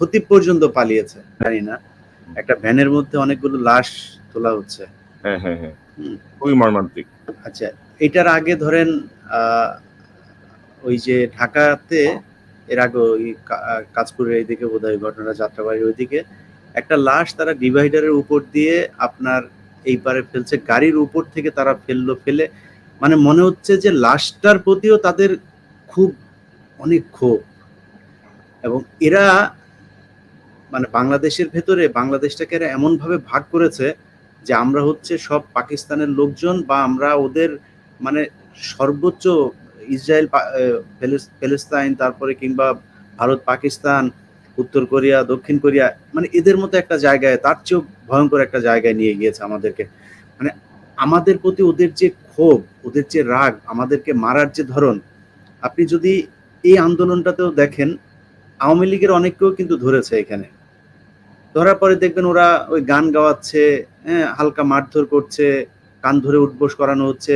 খতিব পর্যন্ত পালিয়েছে। জানি না। একটা ভ্যানের মধ্যে অনেকগুলো লাশ তোলা হচ্ছে। হ্যাঁ হ্যাঁ হ্যাঁ। খুবই মর্মান্তিক। আচ্ছা এটার আগে ধরেন ওই যে ঢাকাতে এর আগে ওই কা- আহ, কাঁচপুরের এইদিকে বোধ হয় ঘটনা যাত্রাবাড়ির ওইদিকে একটা লাশ তারা ডিভাইডারের উপর দিয়ে আপনার এই পারে ফেলছে। গাড়ির উপর থেকে তারা ফেলল ফেলে মানে মনে হচ্ছে যে লাশটার প্রতিও তাদের খুব অনেক ক্ষোভ। এবং এরা মানে বাংলাদেশের ভেতরে বাংলাদেশটাকে এমনভাবে ভাগ করেছে যে আমরা হচ্ছে সব পাকিস্তানের লোকজন বা আমরা ওদের মানে সর্বোচ্চ ইসরায়েল প্যালেস্তাইন তারপরে কিংবা ভারত, পাকিস্তান, উত্তর কোরিয়া, দক্ষিণ কোরিয়া মানে এদের মতো একটা জায়গায়, তার চেয়েও ভয়ঙ্কর একটা জায়গায় নিয়ে গিয়েছে আমাদেরকে। মানে আমাদের প্রতি ওদের যে ক্ষোভ, ওদের যে রাগ, আমাদেরকে মারার যে ধরন, আপনি যদি এই আন্দোলনটাতেও দেখেন, আওয়ামী লীগের অনেককেও কিন্তু ধরেছে এখানে। ধরার পরে দেখবেন ওরা ওই গান গাওয়াচ্ছে হ্যাঁ হালকা মারধর করছে, কান ধরে উঠবোস করানো হচ্ছে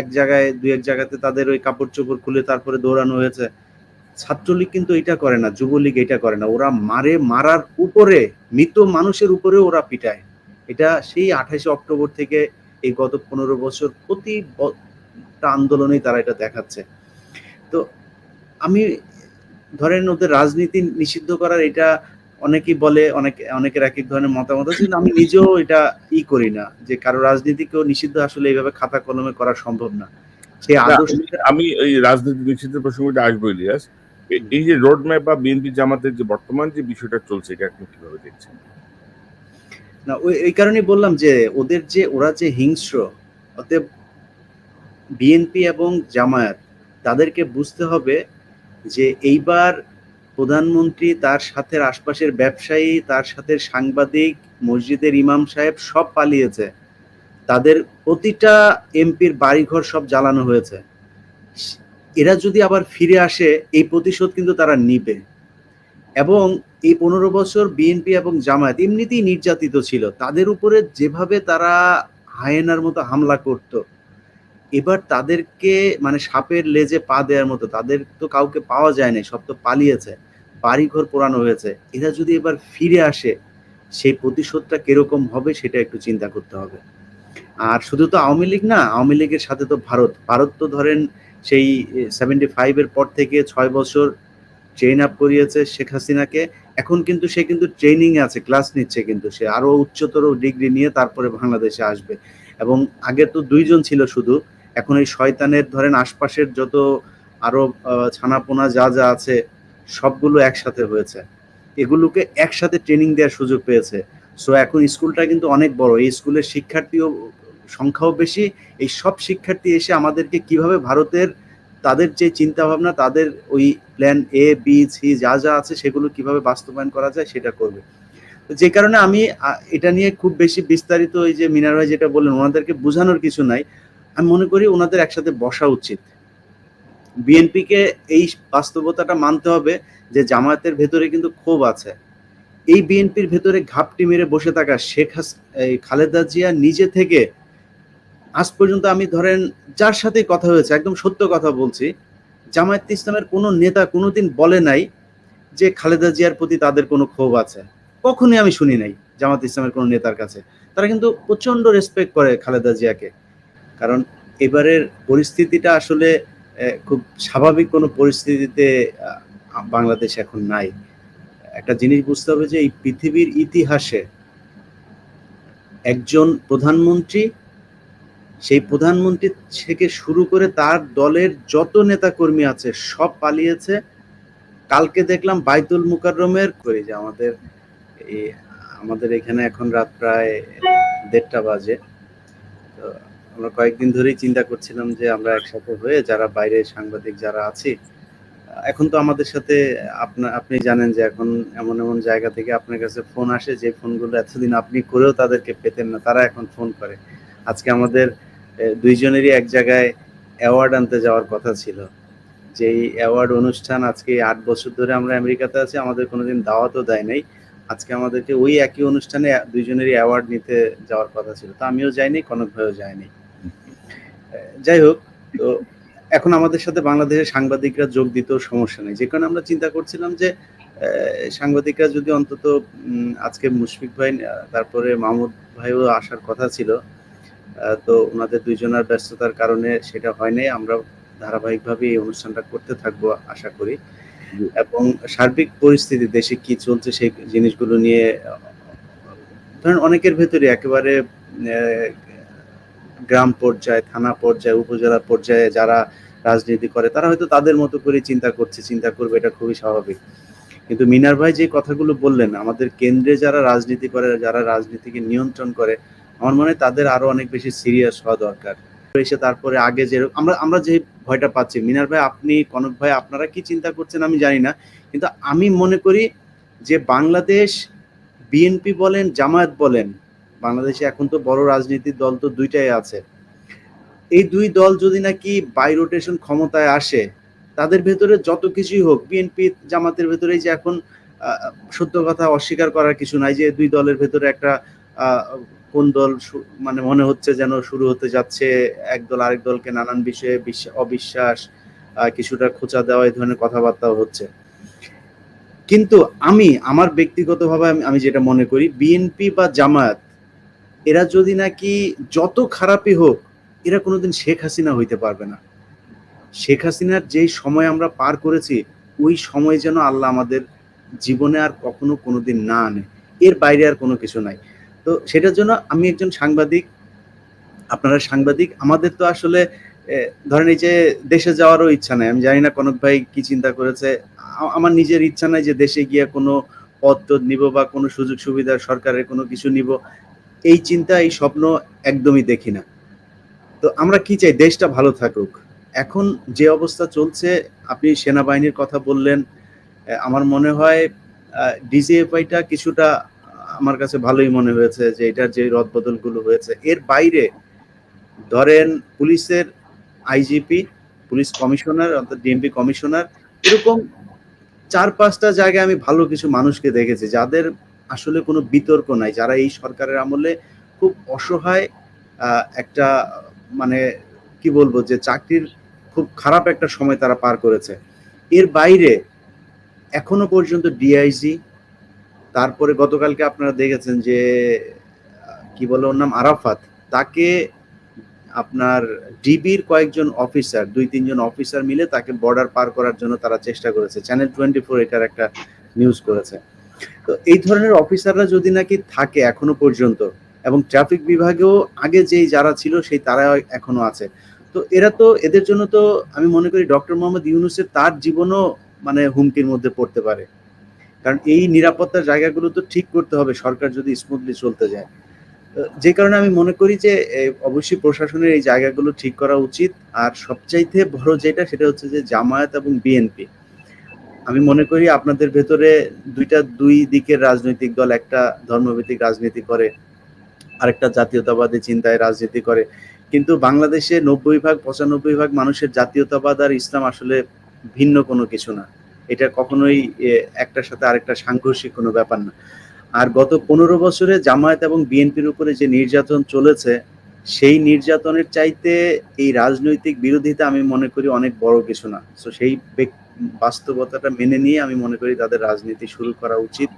এক জায়গায়, দুই এক জায়গাতে তাদের ওই কাপড় চোপড় খুলে তারপরে দৌড়ানো হয়েছে। ছাত্রলীগ কিন্তু এটা করে না, যুবলীগ এটা করে না। ওরা মারে মারার উপরে, মৃত মানুষের উপরে ওরা পিটায়। এটা সেই আঠাশে অক্টোবর থেকে এই গত পনেরো বছর প্রতি আন্দোলনেই তারা এটা দেখাচ্ছে। তো আমি ধরেন ওদের রাজনীতি নিষিদ্ধ করার এটা অনেকেই বলে অনেক অনেকের এক এক ধরনের মতামত আছে কিন্তু আমি নিজেও এটা ই করি না যে কারও রাজনীতিকেও নিষিদ্ধ আসলে এইভাবে খাতা কলমে করা সম্ভব না। সেই আদর্শ আমি এই রাজনীতি নিষিদ্ধের প্রসঙ্গটা আসব ইলিয়াস। এই যে রোড ম্যাপ বা বিএনপি জামাতের যে বর্তমান যে বিষয়টা চলছে এটা আপনি কীভাবে দেখছেন? না ওই এই কারণেই বললাম যে ওদের যে ওরা যে হিংস্র অতএব বিএনপি এবং জামায়াত তাদেরকে বুঝতে হবে যে এইবার প্রধানমন্ত্রী তার সাথে আশপাশের ব্যবসায়ী, তার সাথে সাংবাদিক, মসজিদের ইমাম সাহেব সব পালিয়েছে। তাদের প্রতিটা এমপির বাড়িঘর সব জ্বালানো হয়েছে। এরা যদি আবার ফিরে আসে, এই প্রতিশোধ কিন্তু তারা নিবে। এবং এই পনেরো বছর বিএনপি এবং জামায়াত এমনিতেই নির্যাতিত ছিল। তাদের উপরে যেভাবে তারা হায়েনার মতো হামলা করত, এবার তাদেরকে মানে সাপের লেজে পা দেওয়ার মতো, তাদের তো কাউকে পাওয়া যায় না সব তো পালিয়েছে। বাড়িঘর পোড়ানো হয়েছে এরা যদি এবার ফিরে আসে সেই প্রতিশোধটা কীরকম হবে সেটা একটু চিন্তা করতে হবে। আর শুধু তো আওয়ামী লীগ না আওয়ামী লীগের সাথে তো ভারত। ভারত তো ধরেন সেই সেভেন্টি ফাইভের পর থেকে ছয় বছর ট্রেন আপ করিয়েছে শেখ হাসিনাকে। এখন কিন্তু সে কিন্তু ট্রেনিং আছে ক্লাস নিচ্ছে কিন্তু সে। আরও উচ্চতর ডিগ্রি নিয়ে তারপরে বাংলাদেশে আসবে। এবং আগে তো দুইজন ছিল শুধু। এখন এই শয়তানের ধরেন আশপাশের যত আরও আহ, ছানাপোনা যা যা আছে সবগুলো একসাথে হয়েছে। এগুলোকে একসাথে ট্রেনিং দেওয়ার সুযোগ পেয়েছে। সো এখন স্কুলটা কিন্তু অনেক বড়। এই স্কুলের শিক্ষার্থীও সংখ্যাও বেশি। এই সব শিক্ষার্থী এসে আমাদেরকে কীভাবে ভারতের তাদের যে চিন্তা ভাবনা তাদের ওই প্ল্যান এ বি সি যা যা আছে সেগুলো কীভাবে বাস্তবায়ন করা যায় সেটা করবে। যে কারণে আমি এটা নিয়ে খুব বেশি বিস্তারিত ওই যে মিনার ভাই যেটা বললেন, ওনাদেরকে বোঝানোর কিছু নাই। আমি মনে করি ওনাদের একসাথে বসা উচিত। বিএনপিকে এই বাস্তবতাটা মানতে হবে যে জামায়াতের ভেতরে কিন্তু ক্ষোভ আছে। এই বিএনপির ভেতরে ঘাপটি মেরে বসে থাকা শেখ হাস খালেদা জিয়া নিজে থেকে, আজ পর্যন্ত আমি ধরেন যার সাথে কথা হয়েছে, একদম সত্য কথা বলছি, জামায়াত ইসলামের কোনো নেতা কোনোদিন বলে নাই যে খালেদা জিয়ার প্রতি তাদের কোনো ক্ষোভ আছে। কখনোই আমি শুনি নাই জামাত ইসলামের কোনো নেতার কাছে। তারা কিন্তু প্রচণ্ড রেসপেক্ট করে খালেদা জিয়াকে। কারণ এবারের পরিস্থিতিটা আসলে খুব স্বাভাবিক কোনো পরিস্থিতিতে বাংলাদেশ এখন নাই। একটা জিনিস বুঝতে হবে যে, এই পৃথিবীর ইতিহাসে একজন প্রধানমন্ত্রী, সেই প্রধানমন্ত্রী থেকে শুরু করে তার দলের যত নেতা কর্মী আছে, সব পালিয়েছে। কালকে দেখলাম বাইতুল মুকাররমের করি যে, আমাদের আমাদের এখানে এখন রাত প্রায় দেড়টা বাজে। আমরা কয়েকদিন ধরেই চিন্তা করছিলাম যে আমরা একসাথে হয়ে যারা বাইরে সাংবাদিক যারা আছি, এখন তো আমাদের সাথে আপনার আপনি জানেন যে এখন এমন এমন জায়গা থেকে আপনার কাছে ফোন আসে, যে ফোনগুলো এতদিন আপনি করেও তাদেরকে পেতেন না, তারা এখন ফোন করে। আজকে আমাদের দুইজনেরই এক জায়গায় অ্যাওয়ার্ড আনতে যাওয়ার কথা ছিল। যেই অ্যাওয়ার্ড অনুষ্ঠান আজকে আট বছর ধরে আমরা আমেরিকাতে আছি, আমাদের কোনোদিন দাওয়াতও দেয় নাই। আজকে আমাদেরকে ওই একই অনুষ্ঠানে দুইজনেরই অ্যাওয়ার্ড নিতে যাওয়ার কথা ছিল। তো আমিও যাইনি কনক ভাইও যায়নি। যাই হোক, তো এখন আমাদের সাথে বাংলাদেশের সাংবাদিকরা যোগ দিতেও সমস্যা নেই। যে কারণে আমরা চিন্তা করছিলাম যে সাংবাদিকরা যদি অন্তত আজকে মুশফিক ভাই তারপরে মাহমুদ ভাইও আসার কথা ছিল তো ওনাদের দুইজনের ব্যস্ততার কারণে সেটা হয়নি আমরা ধারাবাহিকভাবে এই অনুষ্ঠানটা করতে থাকব আশা করি। এবং সার্বিক পরিস্থিতি, দেশে কি চলছে সেই জিনিসগুলো নিয়ে, ধরেন অনেকের ভেতরে একেবারে গ্রাম পর্যায়ে, থানা পর্যায়ে, উপজেলা পর্যায়ে যারা রাজনীতি করে, তারা হয়তো তাদের মতো করে চিন্তা করছে, চিন্তা করবে, এটা খুবই স্বাভাবিক। কিন্তু মিনার ভাই যে কথাগুলো বললেন, আমাদের কেন্দ্রে যারা রাজনীতি করে, যারা রাজনীতিকে নিয়ন্ত্রণ করে, আমার মনে হয় তাদের আরও অনেক বেশি সিরিয়াস হওয়া দরকার। এসে তারপরে আগে যে, আমরা আমরা যে ভয়টা পাচ্ছি, মিনার ভাই, আপনি, কনক ভাই, আপনারা কি চিন্তা করছেন আমি জানি না, কিন্তু আমি মনে করি যে বাংলাদেশ বিএনপি বলেন, জামায়াত বলেন বাংলাদেশে এখন তো বড় রাজনীতির দল তো দুইটাই আছে। এই দুই দল যদি নাকি বাই রোটেশন ক্ষমতায় আসে, তাদের ভেতরে যত কিছুই হোক বিএনপি জামাতের ভেতরে যে এখন সত্য কথা অস্বীকার করার কিছু নাই যে দুই দলের ভেতরে একটা কোন দল মানে মনে হচ্ছে যেন শুরু হতে যাচ্ছে, এক দল আরেক দলকে নানান বিষয়ে বিশ্ব- অবিশ্বাস কিছুটা খোঁচা দেওয়া, এই ধরনের কথাবার্তাও হচ্ছে। কিন্তু আমি, আমার ব্যক্তিগতভাবে আমি যেটা মনে করি বিএনপি বা জামায়াত এরা যদি নাকি যত খারাপই হোক, এরা কোনোদিন শেখ হাসিনা হইতে পারবে না। শেখ হাসিনার যেই সময় আমরা পার করেছি, ওই সময় যেন আল্লাহ আমাদের জীবনে আর কখনো কোনোদিন না আনে। এর বাইরে আর কোনো কিছু নাই। তো সেটার জন্য আমি একজন সাংবাদিক, আপনারা সাংবাদিক, আমাদের তো আসলে ধরেন এই যে দেশে যাওয়ারও ইচ্ছা নাই। আমি জানি না কনক ভাই কি চিন্তা করেছে। আমার নিজের ইচ্ছা নাই যে দেশে গিয়ে কোনো পদ নিব বা কোনো সুযোগ সুবিধা সরকারের কোনো কিছু নিব। এই চিন্তা, এই স্বপ্ন একদমই দেখি না। তো আমরা কি চাই? দেশটা ভালো থাকুক। এখন যে অবস্থা চলছে, আপনি সেনাবাহিনীর কথা বললেন আমার মনে হয় ডিজিএফআইটা কিছুটা আমার কাছে ভালোই মনে হয়েছে যে এটার যে রদবদলগুলো হয়েছে। এর বাইরে ধরেন পুলিশের আইজিপি, পুলিশ কমিশনার, অর্থাৎ ডিএমপি কমিশনার, এরকম চার পাঁচটা জায়গায় আমি ভালো কিছু মানুষকে দেখেছি, যাদের আসলে কোনো বিতর্ক নাই। যারা এই সরকারের আমলে খুব অসহায় একটা মানে কি বলব যে চাকরির খুব খারাপ একটা সময় তারা পার করেছে। এর বাইরে এখনও পর্যন্ত ডিআইজি তারপরে গতকালকে আপনারা দেখেছেন যে, কি বলে ওর নাম, আরাফাত, তাকে আপনার ডিবির কয়েকজন অফিসার দুই, তিনজন অফিসার মিলে তাকে বর্ডার পার করার জন্য তারা চেষ্টা করেছে। চ্যানেল টোয়েন্টি ফোর এটার একটা নিউজ করেছে। তো এই ধরনের অফিসাররা যদি নাকি থাকে এখনও পর্যন্ত, এবং ট্রাফিক বিভাগেও আগে যেই যারা ছিল সেই তারা এখনও আছে, তো এরা তো এদের জন্য তো আমি মনে করি ডক্টর মোহাম্মদ ইউনুসের তার জীবনও মানে হুমকির মধ্যে পড়তে পারে। কারণ এই নিরাপত্তার জায়গাগুলো তো ঠিক করতে হবে, সরকার যদি স্মুথলি চলতে যায়। যে কারণে আমি মনে করি যে অবশ্যই প্রশাসনের এই জায়গাগুলো ঠিক করা উচিত। আর সবচাইতে বড় যেটা সেটা হচ্ছে যে জামায়াত এবং বিএনপি। আমি মনে করি আপনাদের ভেতরে দুইটা দুই দিকের রাজনৈতিক দল, একটা ধর্মভিত্তিক রাজনীতি করে, আরেকটা জাতীয়তাবাদী চিন্তায় রাজনীতি করে। কিন্তু বাংলাদেশে নব্বই ভাগ, পঁচানব্বই ভাগ মানুষের জাতীয়তাবাদ আর ইসলাম আসলে ভিন্ন কোনো কিছু না। এটা কখনোই একটার সাথে আরেকটা সাংঘর্ষিক কোনো ব্যাপার না। আর গত পনেরো বছরে জামায়াত এবং বিএনপির উপরে যে নির্যাতন চলেছে, সেই নির্যাতনের চাইতে এই রাজনৈতিক বিরোধিতা আমি মনে করি অনেক বড় কিছু না। তো সেই বেক- বাস্তবতাটা মেনে নিয়ে আমি মনে করি তাদের রাজনীতি শুরু করা উচিত।